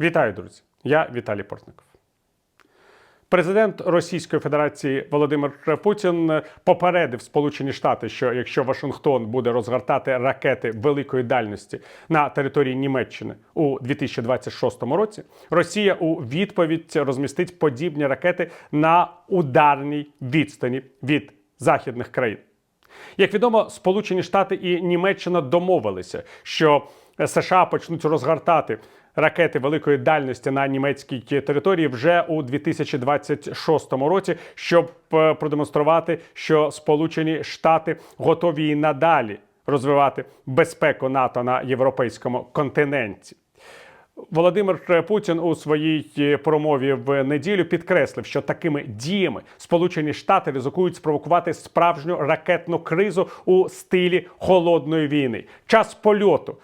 Вітаю, друзі! Я Віталій Портников. Президент Російської Федерації Володимир Путін попередив Сполучені Штати, що якщо Вашингтон буде розгортати ракети великої дальності на території Німеччини у 2026 році, Росія у відповідь розмістить подібні ракети на ударній відстані від західних країн. Як відомо, Сполучені Штати і Німеччина домовилися, що США почнуть розгортати ракети великої дальності на німецькій території вже у 2026 році, щоб е, продемонструвати, що Сполучені Штати готові і надалі розвивати безпеку НАТО на європейському континенті. Володимир Путін у своїй промові в неділю підкреслив, що такими діями Сполучені Штати ризикують спровокувати справжню ракетну кризу у стилі холодної війни. Час польоту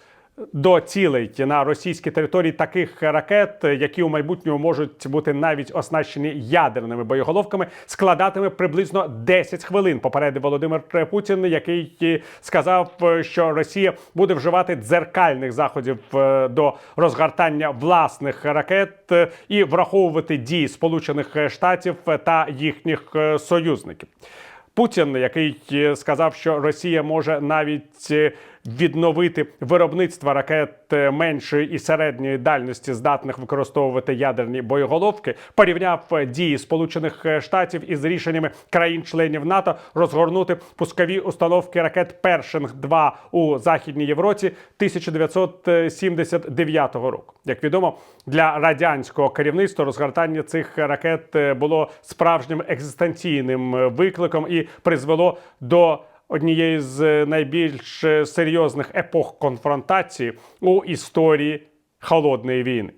до цілей на російській території таких ракет, які у майбутньому можуть бути навіть оснащені ядерними боєголовками, складатиме приблизно 10 хвилин. Попередив Володимир Путін, який сказав, що Росія буде вживати дзеркальних заходів е, до розгортання власних ракет е, і враховувати дії Сполучених Штатів та їхніх е, союзників. Путін, який сказав, що Росія може навіть відновити виробництво ракет е, меншої і середньої дальності, здатних використовувати ядерні боєголовки, порівняв е, дії Сполучених Штатів із рішеннями країн-членів НАТО розгорнути пускові установки ракет Першинг 2 у західній Європі 1979 року. Як відомо, для радянського керівництва розгортання цих ракет е, було справжнім екзистенційним е, викликом і призвело до однієї з найбільш е, серйозних епох конфронтації у історії холодної війни.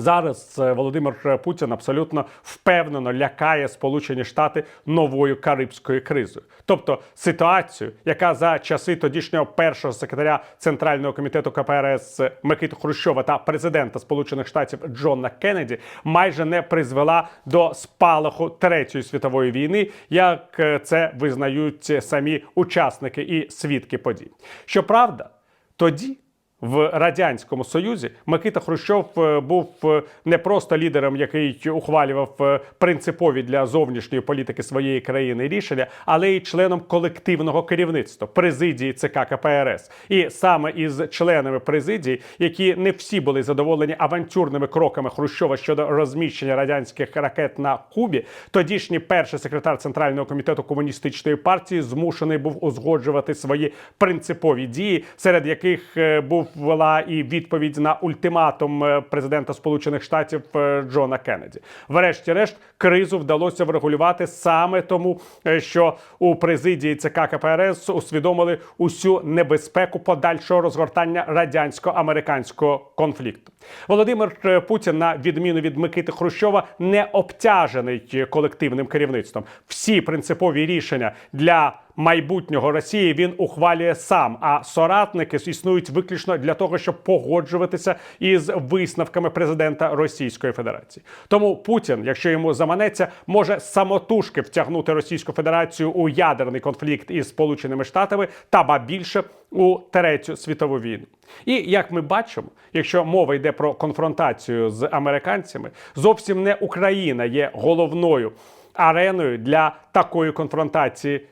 Зараз е, Володимир Путін абсолютно впевнено лякає Сполучені Штати новою карибською кризою, тобто ситуацію, яка за часи тодішнього першого секретаря Центрального комітету КПРС Микиту Хрущова та президента Сполучених Штатів Джона Кеннеді майже не призвела до спалаху третьої світової війни, як е, це визнають самі учасники і свідки подій. Щоправда, тоді. В радянському союзі Микита Хрущов е, був е, не просто лідером, який ухвалював е, принципові для зовнішньої політики своєї країни рішення, але й членом колективного керівництва президії ЦК КПРС. І саме із членами президії, які не всі були задоволені авантюрними кроками Хрущова щодо розміщення радянських ракет на Кубі, тодішній перший секретар центрального комітету комуністичної партії змушений був узгоджувати свої принципові дії, серед яких був була і відповідь на ультиматум е, президента Сполучених Штатів е, Джона Кеннеді. Врешті-решт, кризу вдалося врегулювати саме тому, е, що у президії ЦК КПРС усвідомили усю небезпеку подальшого розгортання радянсько-американського конфлікту. Володимир Путін, на відміну від Микити Хрущова, не обтяжений колективним керівництвом. Всі принципові рішення для майбутнього Росії він ухвалює сам. А соратники існують виключно для того, щоб погоджуватися із висновками президента Російської Федерації. Тому Путін, якщо йому заманеться, може самотужки втягнути Російську Федерацію у ядерний конфлікт із Сполученими Штатами та ба більше у третю світову війну. І як ми бачимо, якщо мова йде про конфронтацію з американцями, зовсім не Україна є головною ареною для такої конфронтації.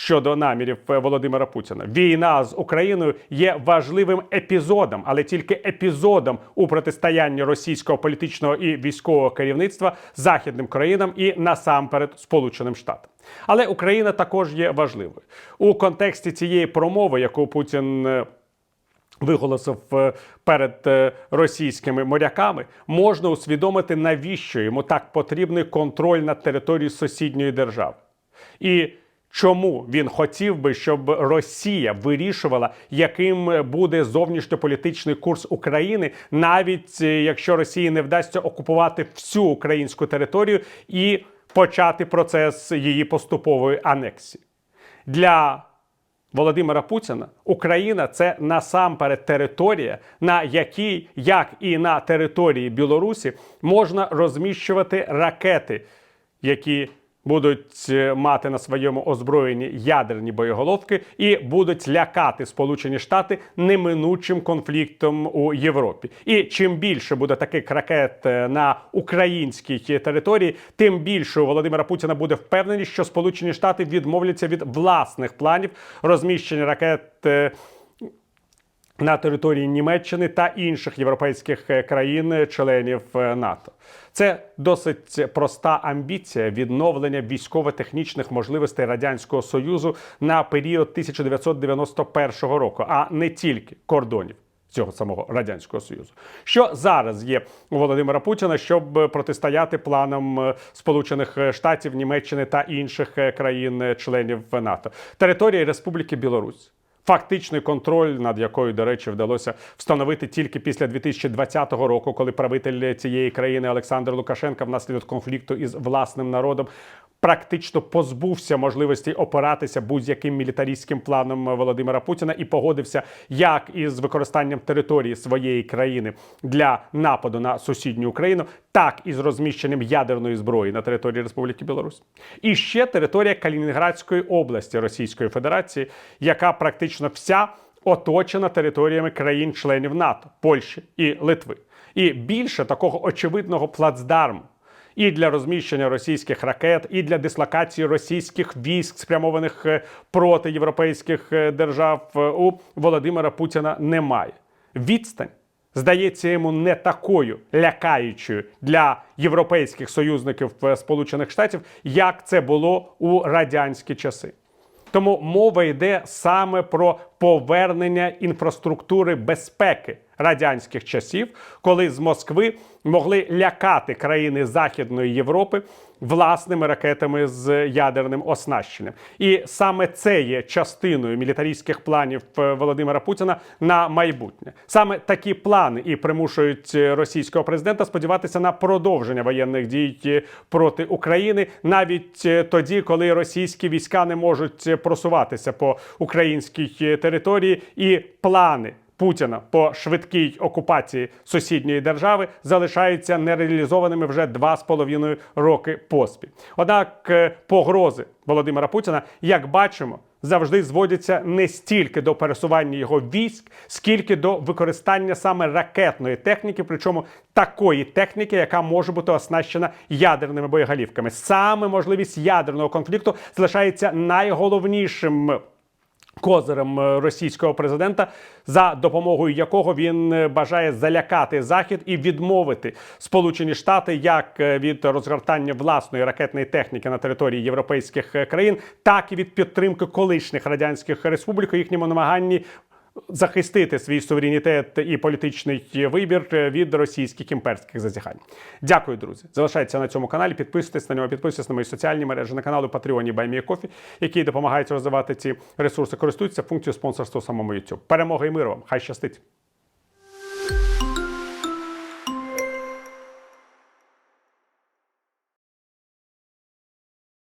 Щодо намірів е, Володимира Путіна, війна з Україною є важливим епізодом, але тільки епізодом у протистоянні російського політичного і військового керівництва західним країнам і насамперед Сполученим Штатам. Але Україна також є важливою у контексті цієї промови, яку Путін. е, Виголосив е, перед російськими моряками, можна усвідомити, навіщо йому так потрібний контроль над територією сусідньої держави. І чому він хотів би, щоб Росія вирішувала, яким буде зовнішньополітичний курс України, навіть е, якщо Росії не вдасться окупувати всю українську територію і почати процес її поступової анексії. Для Володимира Путіна Україна це насамперед територія, на якій, як і на території Білорусі, можна розміщувати ракети, які будуть е, мати на своєму озброєнні ядерні боєголовки і будуть лякати Сполучені Штати неминучим конфліктом у Європі. І чим більше буде таких ракет е, на українській території, тим більше у Володимира Путіна буде впевненість, що Сполучені Штати відмовляться від власних планів розміщення ракет. Е, на території Німеччини та інших європейських е, країн, членів е, НАТО. Це досить проста амбіція відновлення військово-технічних можливостей радянського союзу на період 1991 року, а не тільки кордонів. Цього самого радянського союзу, що зараз є у Володимира Путіна, щоб протистояти планам е, Сполучених Штатів, Німеччини та інших е, країн-членів НАТО, території Республіки Білорусь. Фактичний контроль, над якою, до речі, вдалося встановити тільки після 2020 року, коли правитель цієї країни Олександр Лукашенко внаслідок конфлікту із власним народом практично позбувся можливості опиратися будь-яким мілітаристським планом Володимира Путіна і погодився як із використанням території своєї країни для нападу на сусідню Україну, так і з розміщенням ядерної зброї на території Республіки Білорусь. І ще територія Калінінградської області Російської Федерації, яка практично вся оточена територіями країн-членів НАТО, Польщі і Литви. І більше такого очевидного плацдарму і для розміщення російських ракет, і для дислокації російських військ, спрямованих е, проти європейських е, держав, е, у Володимира Путіна немає. Відстань здається йому не такою лякаючою для європейських союзників Сполучених Штатів, як це було у радянські часи. Тому мова йде саме про повернення інфраструктури безпеки радянських часів, коли з Москви могли лякати країни Західної Європи власними ракетами з ядерним оснащенням. І саме це є частиною мілітаристських планів е, Володимира Путіна на майбутнє. Саме такі плани і примушують е, російського президента сподіватися на продовження воєнних дій е, проти України навіть тоді, коли російські війська не можуть просуватися по українській території, і плани. Путіна по швидкій окупації сусідньої держави залишаються нереалізованими вже два з половиною роки поспіль. Однак е, погрози Володимира Путіна, як бачимо, завжди зводяться не стільки до пересування його військ, скільки до використання саме ракетної техніки, причому такої техніки, яка може бути оснащена ядерними боєголівками. Саме можливість ядерного конфлікту залишається найголовнішим козирем е, російського президента, за допомогою якого він е, бажає залякати захід і відмовити Сполучені Штати як е, від розгортання власної ракетної техніки на території європейських країн, так і від підтримки колишніх радянських республік у їхньому намаганні. Захистити свій суверенітет і політичний вибір е, від російських імперських зазіхань. Дякую, друзі. Залишайтеся на цьому каналі. Підписуйтесь на нього, підписуйтесь на мої соціальні мережі на каналу Patreon і який які допомагають розвивати ці ресурси. Користуйтеся функцією спонсорства самому YouTube. Перемоги і миру вам! Хай щастить!